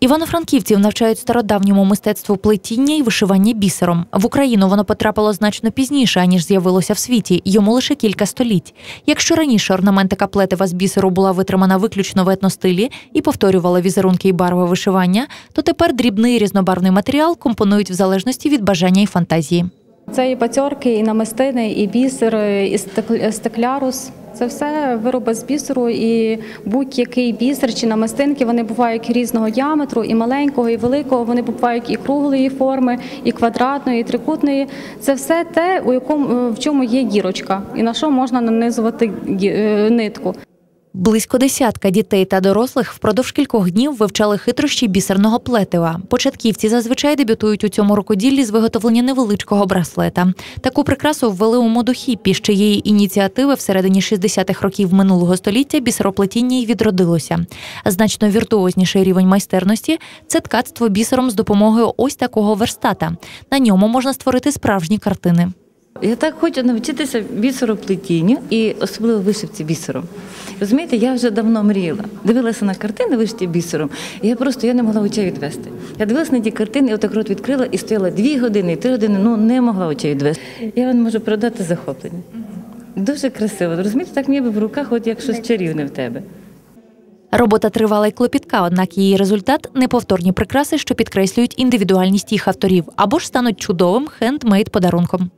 Івано-франківців навчають стародавньому мистецтву плетіння і вишивання бісером. В Україну воно потрапило значно пізніше, аніж з'явилося в світі. Йому лише кілька століть. Якщо раніше орнаментика плетива з бісеру була витримана виключно в етностилі і повторювала візерунки і барви вишивання, то тепер дрібний різнобарвний матеріал компонують в залежності від бажання і фантазії. Це і пацьорки, і намистини, і бісер, і стек- стеклярус. Це все вироби з бісеру, і будь-який бісер чи намистинки вони бувають різного діаметру, і маленького, і великого. Вони бувають і круглої форми, і квадратної, і трикутної. Це все те, у якому в чому є дірочка, і на що можна нанизувати е, нитку. Близько десятка дітей та дорослих впродовж кількох днів вивчали хитрощі бісерного плетива. Початківці зазвичай дебютують у цьому рукоділлі з виготовлення невеличкого браслета. Таку прикрасу ввели у моду хіппі. Ще її ініціативи всередині 60-х років минулого століття бісероплетіння й відродилося. Значно віртуозніший рівень майстерності це ткацтво бісером з допомогою ось такого верстата. На ньому можна створити справжні картини. Я так хочу навчитися бісероплетінню і особливо вишивці бісером. Розумієте, я вже давно мріяла. Дивилася на картини вишиті бісером, і я просто я не могла очей відвести. Я дивилася на ті картини, і отак рот відкрила і стояла дві години, три години, ну не могла очей відвести. Я вам можу продати захоплення. Дуже красиво. Розумієте, так ніби в руках, от як щось чарівне в тебе. Робота тривала й клопітка, однак її результат неповторні прикраси, що підкреслюють індивідуальність їх авторів, або ж стануть чудовим хендмейд подарунком.